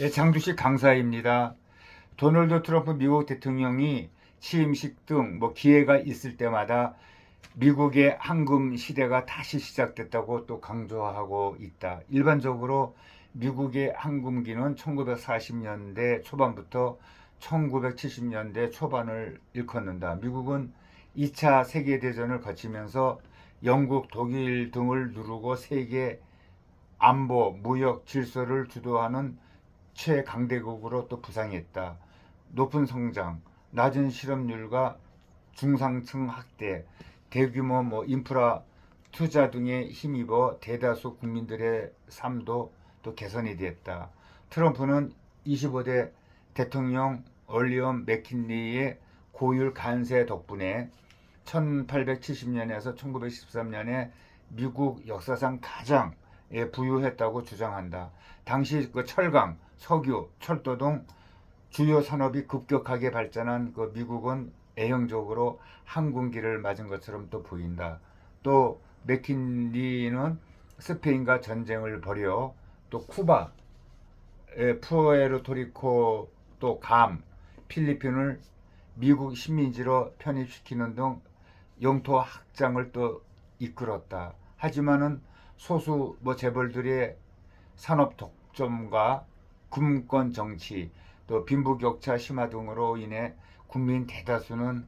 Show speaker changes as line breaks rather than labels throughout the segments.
예, 장두식 강사입니다. 도널드 트럼프 미국 대통령이 취임식 등 뭐 기회가 있을 때마다 미국의 황금 시대가 다시 시작됐다고 또 강조하고 있다. 일반적으로 미국의 황금기는 1940년대 초반부터 1970년대 초반을 일컫는다. 미국은 2차 세계대전을 거치면서 영국, 독일 등을 누르고 세계 안보, 무역, 질서를 주도하는 최강대국으로 또 부상했다. 높은 성장, 낮은 실업률과 중상층 학대, 대규모 뭐 인프라 투자 등에 힘입어 대다수 국민들의 삶도 또 개선이 됐다. 트럼프는 25대 대통령 얼리엄 맥킨리의 고율 간세 덕분에 1870년에서 1913년에 미국 역사상 가장 예, 부유했다고 주장한다. 당시 그 철강, 석유, 철도 등 주요 산업이 급격하게 발전한 그 미국은 애형적으로 항공기를 맞은 것처럼 또 보인다. 또 맥킨리는 스페인과 전쟁을 벌여 또 쿠바, 에, 푸에르토리코, 또 감, 필리핀을 미국 식민지로 편입시키는 등 영토 확장을 또 이끌었다. 하지만은 소수 뭐 재벌들의 산업 독점과 금권 정치 또 빈부격차 심화 등으로 인해 국민 대다수는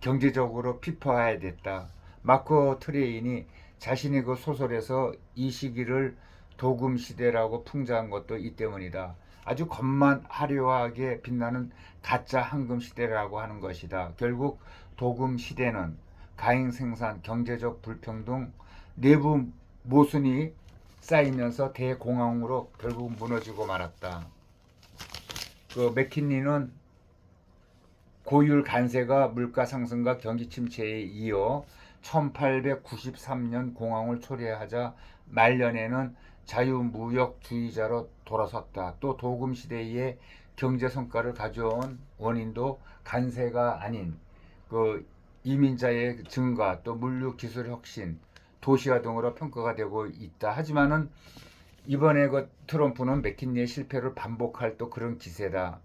경제적으로 피폐해됐다. 마크 트레인이 자신의 그 소설에서 이 시기를 도금 시대라고 풍자한 것도 이 때문이다. 아주 겉만 화려하게 빛나는 가짜 황금 시대라고 하는 것이다. 결국 도금 시대는 가행 생산, 경제적 불평등, 내부 모순이 쌓이면서 대공황으로 결국 무너지고 말았다. 그 맥킨리는 고율 간세가 물가 상승과 경기 침체에 이어 1893년 공황을 초래하자 말년에는 자유무역주의자로 돌아섰다. 또 도금 시대의 경제 성과를 가져온 원인도 간세가 아닌 그 이민자의 증가, 또 물류 기술 혁신, 도시화 등으로 평가가 되고 있다. 하지만은 이번에 그 트럼프는 맥킨리의 실패를 반복할 또 그런 기세다.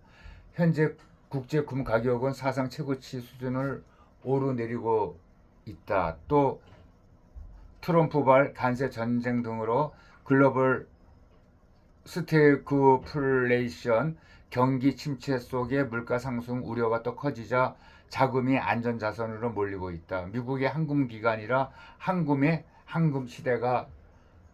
현재 국제 금 가격은 사상 최고치 수준을 오르내리고 있다. 또 트럼프 발 간세 전쟁 등으로 글로벌 스태그플레이션 경기 침체 속에 물가 상승 우려가 또 커지자 자금이 안전 자산으로 몰리고 있다. 미국의 황금 기간이라 황금의 황금 시대가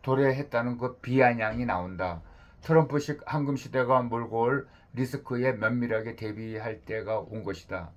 도래했다는 그 비아냥이 나온다. 트럼프식 황금 시대가 몰고 올 리스크에 면밀하게 대비할 때가 온 것이다.